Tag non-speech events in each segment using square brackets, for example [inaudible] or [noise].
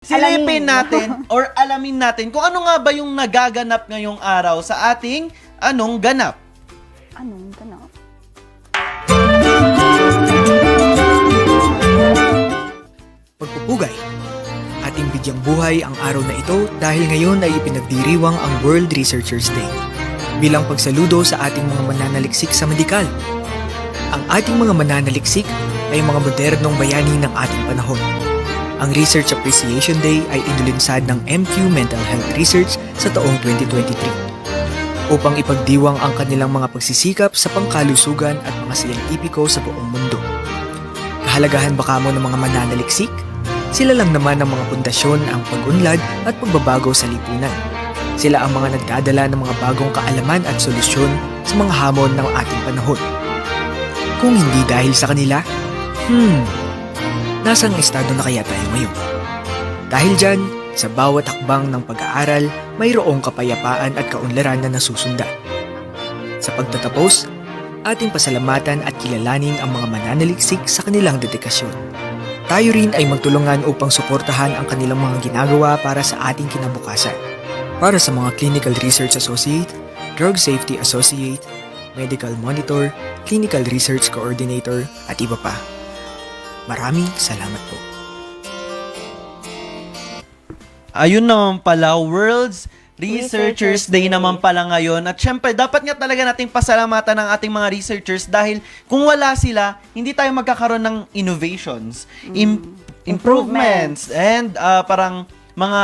Silipin Alamin. natin [laughs] or alamin natin kung ano nga ba yung nagaganap ngayong araw sa ating anong ganap. Anong ganap? Pagpupugay. Ating bigyang buhay ang araw na ito dahil ngayon ay ipinagdiriwang ang World Researchers Day bilang pagsaludo sa ating mga mananaliksik sa medikal. Ang ating mga mananaliksik ay mga modernong bayani ng ating panahon. Ang Research Appreciation Day ay inulinsad ng MQ Mental Health Research sa taong 2023 upang ipagdiwang ang kanilang mga pagsisikap sa pangkalusugan at mga siyentipiko sa buong mundo. Kahalagahan ba kamo ng mga mananaliksik? Sila lang naman ang mga pundasyon ang pag-unlad at pagbabago sa lipunan. Sila ang mga nagdadala ng mga bagong kaalaman at solusyon sa mga hamon ng ating panahon. Kung hindi dahil sa kanila, hmm, nasang estado na kaya tayo ngayon? Dahil dyan, sa bawat hakbang ng pag-aaral, mayroong kapayapaan at kaunlaran na nasusundan. Sa pagtatapos, ating pasalamatan at kilalanin ang mga mananaliksik sa kanilang dedikasyon. Tayo rin ay magtulungan upang suportahan ang kanilang mga ginagawa para sa ating kinabukasan. Para sa mga Clinical Research Associate, Drug Safety Associate, Medical Monitor, Clinical Research Coordinator, at iba pa. Maraming salamat po. Ayun naman pala, World's Researchers Day naman pala ngayon. At syempre, dapat nga talaga nating pasalamatan ng ating mga researchers dahil kung wala sila, hindi tayo magkakaroon ng innovations, im- improvements, and ah, parang mga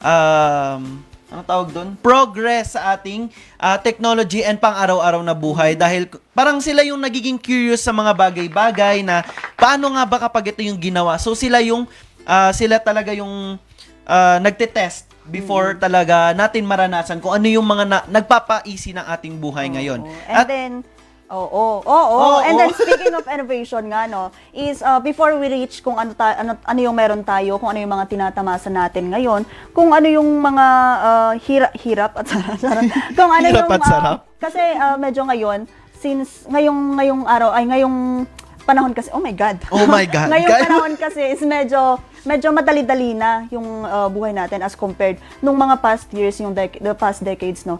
um, ano tawag doon? Progress sa ating ah, technology and pang-araw-araw na buhay dahil k- parang sila yung nagiging curious sa mga bagay-bagay na paano nga ba kapag ito yung ginawa. So sila yung ah, sila talaga yung ah, nagte-test before talaga natin maranasan kung ano yung mga na- nagpapa-easy ng ating buhay ngayon. Oo. And At then, Oo, oo, oo. And then speaking of innovation nga no, is uh, before we reach kung ano, ta- ano ano yung meron tayo, kung ano yung mga tinatamasa natin ngayon, kung ano yung mga uh, hira- hirap at [laughs] sarap, kung ano Hirap yung at uh, sarap? kasi uh, medyo ngayon since ngayong ngayong araw ay ngayong panahon kasi oh my god. Oh my [laughs] God. ngayong Guys. panahon kasi is medyo medyo madali-dali na yung uh, buhay natin as compared nung mga past years, yung dec- the past decades, no.